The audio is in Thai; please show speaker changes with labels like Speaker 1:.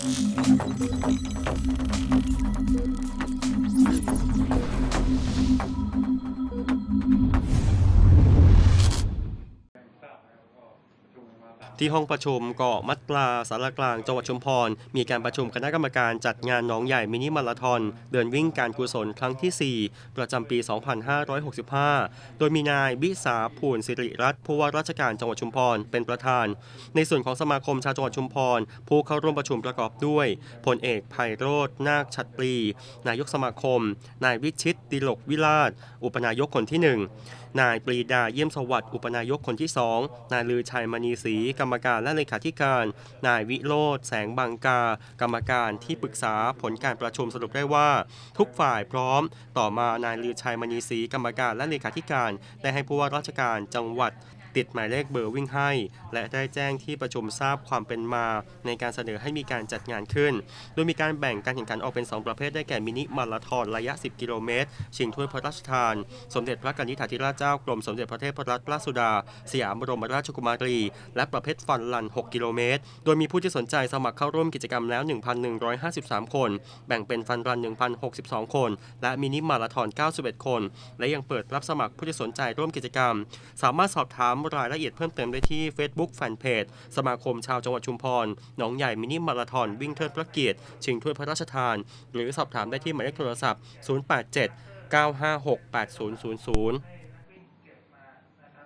Speaker 1: Thank you. ที่ห้องประชุมเกาะมัดปลาสารกลางจังหวัดชุมพร มีการประชุมคณะกรรมการจัดงานน้องใหญ่มินิมาราธอน เดินวิ่งการกุศลครั้งที่ 4 ประจำปี 2565 โดยมีนายบิสาภูลสิริรัตน์ผู้ว่าราชการจังหวัดชุมพรเป็นประธาน ในส่วนของสมาคมชาวจังหวัดชุมพร ผู้เข้าร่วมประชุมประกอบด้วยพลเอกไพโรธนาคชัดปรีนายกสมาคม นายวิชิตดิลกวิราช อุปนายกคนที่หนึ่งนายปรีดาเยี่ยมสวัสดิ์อุปนายกคนที่ 2 นายลือชัยมณีศรีกรรรมการและเลขาธิการ นายวิโรธแสงบางกา กรรมการที่ปรึกษาผลการประชุมสรุปได้ว่า ทุกฝ่ายพร้อม ต่อมานายลือชัยมณีศรีกรรมการและเลขาธิการ ได้ให้ผู้ว่าราชการจังหวัด ติดหมายเลขเบอร์วิ่งให้ และได้แจ้งที่ประชุมทราบความเป็นมา ในการเสนอให้มีการจัดงานขึ้น โดยมีการแบ่งการแข่งขันออกเป็น 2 ประเภทได้แก่มินิมาราธอนระยะ 10 กิโลเมตร ชิงถ้วยพระราชทาน สมเด็จพระกนิษฐาธิราชเจ้ากรมสมเด็จพระเทพรัตนราชสุดา สยามบรมราชกุมารี และประเภทฟันลัน 6 กิโลเมตร โดยมีผู้ที่สนใจสมัครเข้าร่วมกิจกรรมแล้ว 1,153 คน แบ่งเป็นฟันรัน 1,062 คน และมินิมาราธอน91 คน และยังเปิดรับสมัครผู้ที่สนใจร่วมกิจกรรม สามารถสอบถามรายละเอียดเพิ่มเติมได้ที่ Facebook Fanpage สมาคมชาวจังหวัดชุมพรหนองใหญ่มินิมาราทอนวิ่งเทิดพระเกียรติชิงถ้วยพระราชทาน หรือสอบถามได้ที่หมายเลขโทรศัพท์ 087 956 8000